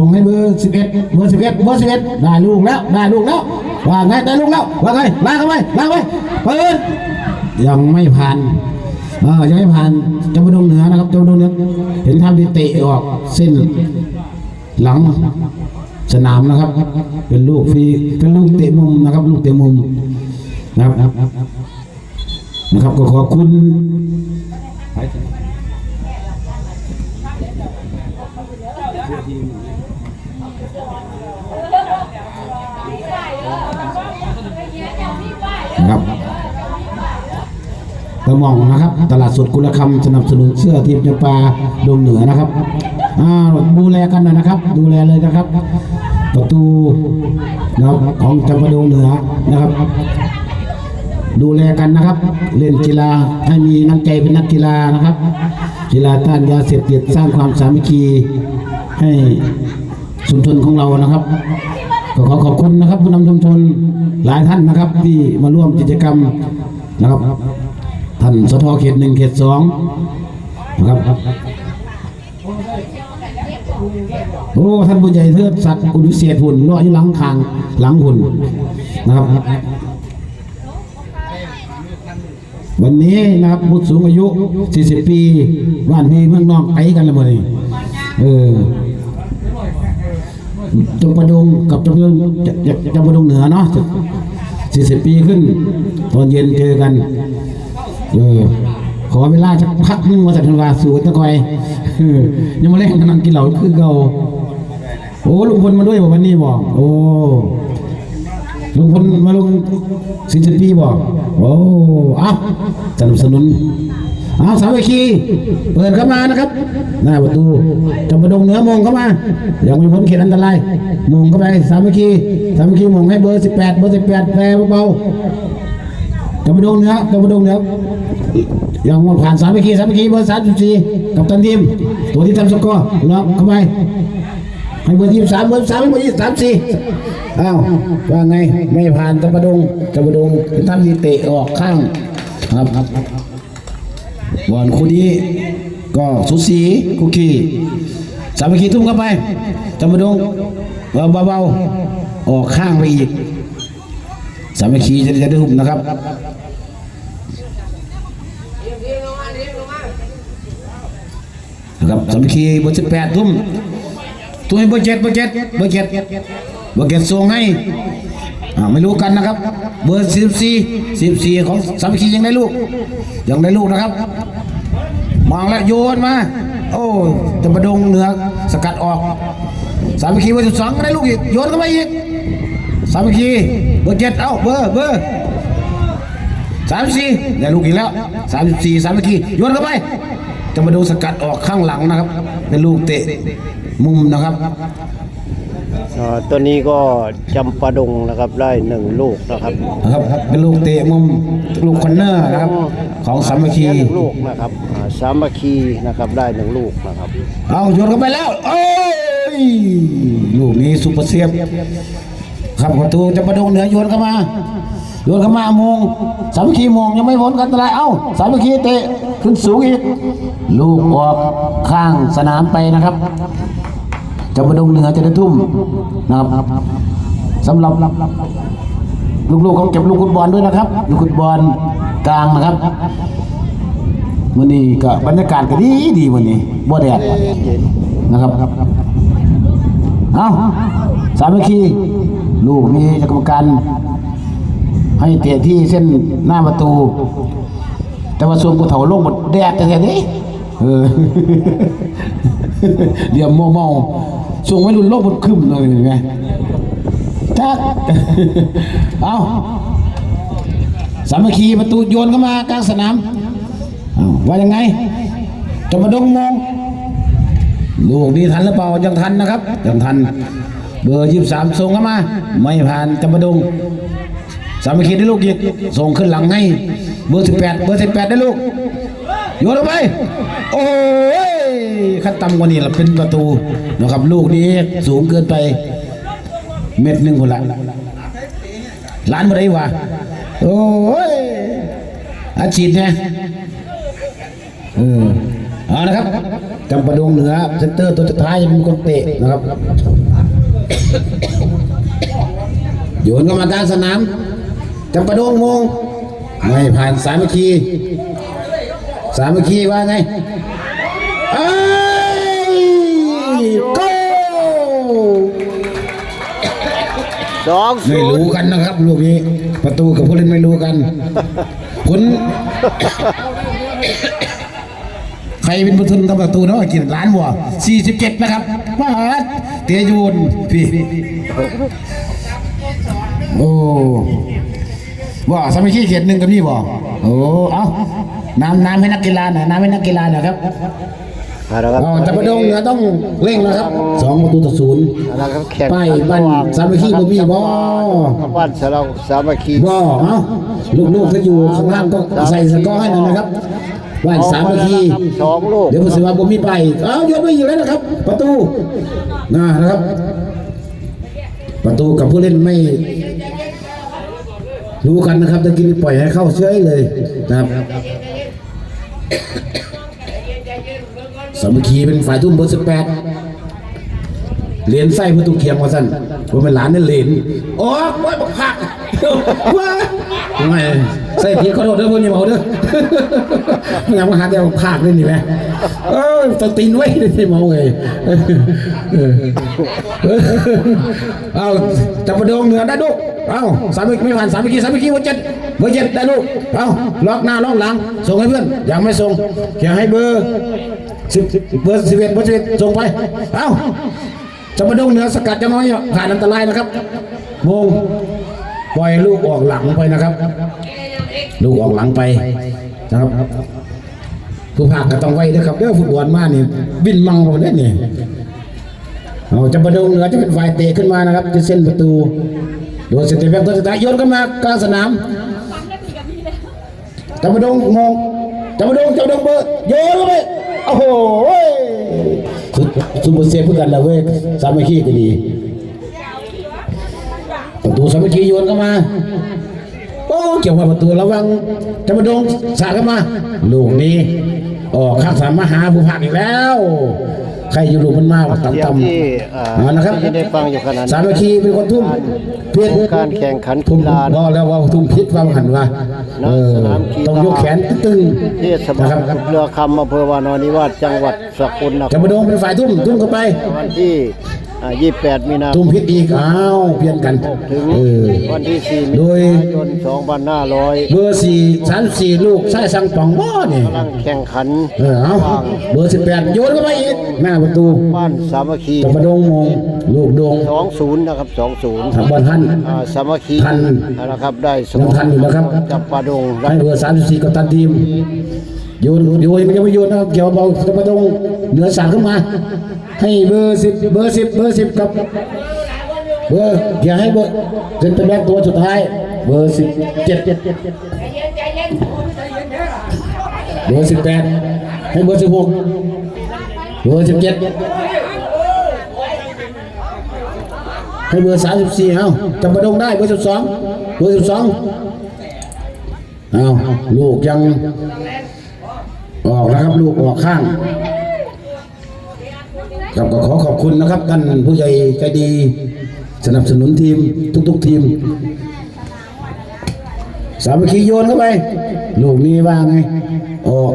ลงให้เบอร์สิบเอ็ดเบอร์สิบเอ็ดเบอร์สิบเอ็ดได้ลูกแล้วได้ลูกแล้วว่าไงได้ลูกแล้วว่าไงลากเข้าไปลากเข้าไปเปิดยังไม่ผ่านเออยังไม่ผ่านจังหวัดงเหนือนะครับจังหวัดงเหนือเห็นทำดีเตะออกเส้นหลังสนามนะครับ เป็นลูกฟรีเป็นลูกเตะมุมนะครับ ลูกเตะมุมนะครับนะครับก็ขอบคุณ นะครับตะ หมองนะครับ ตลาดสดกุลคำสนับสนุนเสื้อทีมจำปาดงเหนือนะครับอ่าดูแลกันหน่อยนะครับ ดูแลเลยนะครับ ประตูนะครับของจำปาดงเหนือนะครับ ดูแลกันนะครับ เล่นกีฬาให้มีน้ำใจเป็นนักกีฬานะครับ กีฬาต้านยาเสพติดสร้างความสามัคคีให้ชุมชนของเรานะครับก็ขอขอบคุณนะครับผู้นำชุมชนหลายท่านนะครับ ที่มาร่วมกิจกรรมนะครับ ท่านสทเขตหนึ่งเขตสองนะครับโอ้ท่านผู้ใหญ่เทิดศักดิ์คุณวิเศษหุ่นรออยู่หลังคางหลังหุ่นนะครับ วันนี้นะครับผู้สูงอายุ 40 ปีบ้านพี่เมืองนอกไปกันล้วหมดเลยเออจงประดงกับจงประดงจงประดงเหนือเนาะสี่สิบปีขึ้น ตอนเย็นเจอกัน เออ ขอเวลาสักพักนึงมาสักทันวาสูตรตะกอยเออยังมาเล่นกันนั่งกินเหล้าคือเก่าโอ้ลุงพลมาด้วยบอกวันนี้บอกโอ้ลุงพลมาลงสี่สิบปีบอกโอ้เอ้าสนับสนุนเอาสามัคคีเปิดเข้ามานะครับหน้าประตูจำประดงเหนือมงเข้ามายังม่พ้นเขตอันตรายมงเข้าไปสามัคคีสามัคคีมงให้เบอร์สิบแปดเบอร์สิบแปดแปรเบาๆ จำปะดงเหนือจำปะดงเหนือยังผ่านสามัคคีสามัคคีเบอร์สามสิบสี่กับตันทีมตัวที่ทำสกอร์ล็อกเข้าไปให้เบอร์ที่สามเบอร์สามเบอร์ที่สามสี่อ้าวว่าไงไม่ผ่านตะปะดงตะปะดงท่านที่เตะออกข้างครับครับบอลคู่นี้ก็สุสีคุกกี้สามัคคีทุ่มเข้าไปตะปะดงเบาๆออกข้างไปอีก สามัคคีจะจะได้หุบนะครับนะครับสามัคคีเบอร์สิบแปดทุ่มตัวให้เบอร์เจ็ดเบอร์เจ็ดเบอร์เจ็ดเบอร์เจ็ดส่งให้ไม่รู้กันนะครับ เบอร์สิบสี่สิบสี่ของสามัคคียังได้ลูก ยังได้ลูกนะครับมองแล้วโยนมา โอ้จะประดงเหนือสกัดออก สามัคคีเบอร์สิบสองก็ได้ลูกอีกโยนเข้าไปอีก สามัคคีเบอร์เจ็ดเอ้าเบอร์เบอร์สามสี่ได้ลูกอีกแล้วสามสิบสี่สามัคคีโยนเข้าไปจะมาดูสกัดออกข้างหลังนะครับ เป็นลูกเตะมุมนะครับอ่าตัวนี้ก็จำปาดงนะครับได้หนึ่งลูกนะครับนะครับ เป็นลูกเตะมุมลูกคอนเนอร์นะครับ ของสามัคคีหนึ่งลูกนะครับอ่าสามัคคีนะครับได้หนึ่งลูกนะครับ เอาโยนเข้าไปแล้วโอ้ยลูกนี้ซุปเปอร์เซียบ ครับประตูจะประดงเหนือโยนเข้ามาโยนเข้ามามงสามัคคีมงยังไม่พ้นกันอะไรเอ้าสามัคคีเตะขึ้นสูงอีก ลูกออกข้างสนามไปนะครับจะประดงเหนือจะได้ทุ่มนะครับสำหรับลูกๆเขาเก็บลูกฟุตบอลด้วยนะครับ ลูกฟุตบอลกลางนะครับวันนี้ก็บรรยากาศก็ดีดีวันนี้บ่แดดนะครับ เอาสามัคคี ลูกนี้จะกรรมการให้เตะที่เส้นหน้าประตู แต่ว่าส่วนกูเถาลงหมดแดดแต่แท้นี้เออเดี๋ยวมาเมาๆส่งไว้รุ่นโลกบนขึ้นเลยเห็นไหมจักเอาสามัคคีประตูโยนเข้ามากลางสนามว่ายังไงจะมาดงมองลูกนี้ทันหรือเปล่ายังทันนะครับยังทัน เบอร์ยี่สามส่งเข้ามา ไม่ผ่านจะมาดงสามัคคีได้ลูกอีกส่งขึ้นหลังให้ เบอร์สิบแปดเบอร์สิบแปดได้ลูกโยนออกไป โอ้ยขั้นต่ำกว่านี้ละเป็นประตูนะครับลูกนี้สูงเกินไป เม็ดหนึ่งคนละล้านมาได้วะโอ้ยอาชีพเนี่ยเออเอานะครับจำปะดงเหนือเซนเตอร์ตัวสุดท้ายจะเป็นคนเตะนะครับ โยนเข้ามากลางสนามจำปะดงมง ไม่ผ่านสามัคคี สามัคคีว่าไงเอ้ยโก้สองศูไม่นย์รู้กันนะครับลูกนี้ ประตูกับผู้เล่นไม่รู้กันผล ใครเป็นผู้ทุนทำประตูเนาะกี่ล้านบัว47 นะครับมาเตียยูนพี่โอ้ว่าสามัคคีเขตหนึ่งกับนี่บ่โอ้เอาน้ำน้ำให้นักกีฬาหน่อยน้ำให้นักกีฬาหน่อยครับเอาละครับอ๋อจับประดงเหนือต้องเร่งนะครับสองประตูต่อศูนย์เอาละครับแข่งป้ายขับ้านระหว่งสามัคคีบ่มีบ่บ้านสาเราสามัคคีบ่เอ้าลูกๆที่อยู่ข้างล่างก็ใส่สกอร์ให้หน่อยนะครับ บ้านสามัคคีสองลูกเดี๋ยวผมสิว่าบ่มีไปายเอ้าโยนไปอยู่แล้วนะครับ ประตูน่านะครับ ประตูกับผู้เล่นไม่รู้กันนะครับตะกี้นี่ปล่อยให้เข้าเฉยเลยนะครับสามัคคีเป็นฝ่ายทุ่มเบอร์สิบแปดเหรียญไส้ประตูเคียงว่าสั้นว่าเป็นหลานนั่นเหรียญโอ้ว้ายบักผักว้ายไม่ ใส่ทีขอโทษด้วยพวกนี้เมาเด้อไม่งั้นมาหาแต่บักผักนี่นี่แหมเออตะตีนไว้นี่เมาเลยเออเอาจับประดงเหนือได้ลูกเอาสามไม่ผ่านสามเมื่อกี้สามเมื่อกี้เบอร์เจ็ดเบอร์เจ็ดได้ลูกเอาล็อกหน้าล็อกหลัง ส่งให้เพื่อนยังไม่ส่งแค่ให้เบอร์สิบเบอร์สิบเอ็ดเบอร์สิบเอ็ดส่งไปเอาจับประดงเหนือสกัดจะน้อยผ่านอันตรายนะครับโมงปล่อยลูกออกหลังไปนะครับ ลูกออกหลังไปนะครับผู้ภาคก็ต้องไว้นะครับเด้อฟุตบอลมานี่บินมังหมดเลยนี่เอาจะประดงเหนือจะเป็นฝ่ายเตะขึ้นมานะครับที่เส้นประตูโดยสเตปแบ็กตัวสุดท้ายโยนเข้ามากลางสนามจะประดงมองจะประดงจะประดงเบอร์โยนเข้าไปโอ้โหสุดสุดเปอร์เซ็นต์เพื่อกันละเว้ยสามัคคีก็ดีประตูสามัคคีโยนเข้ามา โอ้เกี่ยวกับประตูระวังจะมาโดงสาดเข้ามา ลูกนี้ออกข้างสามมาหาผู้พักอีกแล้ว ใครอยู่ลูกมันมากต่ำเสียงต่ำที่อ่าเอานะครับที่ได้ฟังอยู่ขนาดสามัคคีเป็นคนทุ่มเพียรการแข่งขันทุ่กีมฬาพอแล้วว่าทุ่มพิษว่าหันว่าเออต้องยกแขนตึงที่สๆมานะครับคมเรือคำอำเภอวานอนนิวาสจังหวัดสกลนคจะรมาโดงเป็นฝ่ายทุ่มทุ่มเข้าไปวันที่ อ่า28 มีนาคทุ่มมพิษอีกอ้าวเพี้ยนกันถึงเออ วันที่4มีโดยนายน2500เบอร์สี่สามสี่ลูกใช้สังปองหม้อนี่กำลังแข่งขันเออเอาเบอร์สิบแปดโยนเข้าไปอีกหน้าประตูบ้านสามัคคีจับประดงมงลูกดง20นะครับ20ทำบอลท่านอ่าสามัคคีทันนะครับได้สยังทันอยู่นะครับ จับปลาดงให้เบอร์สามสิบสี่กับตันทีม โยนโยนยังไม่โยนนะครับเกี่ยวเบาจับปรงเหนือสามขึ้นมา ให้เบอร์สิบเบอร์สิบเบอร์สิบกับ เบอร์อย่าให้เบอร์เซ็นเตอร์แบ็กตัวสุดท้าย เบอร์สิบเจ็ดเบอร์สิบแปดให้เบอร์สิบหกเบอร์สิบเจ็ดให้เบอร์สามสิบสี่เอาจำประดงได้เบอร์สิบสองเบอร์สิบสองเอาลูกยัง ออกนะครับลูกออกข้างครับก็ขอขอบคุณนะครับท่านผู้ใหญ่ใจดี สนับสนุนทีมทุก ๆ ทีม สามัคคีโยนเข้าไป ลูกนี้ว่าไงออก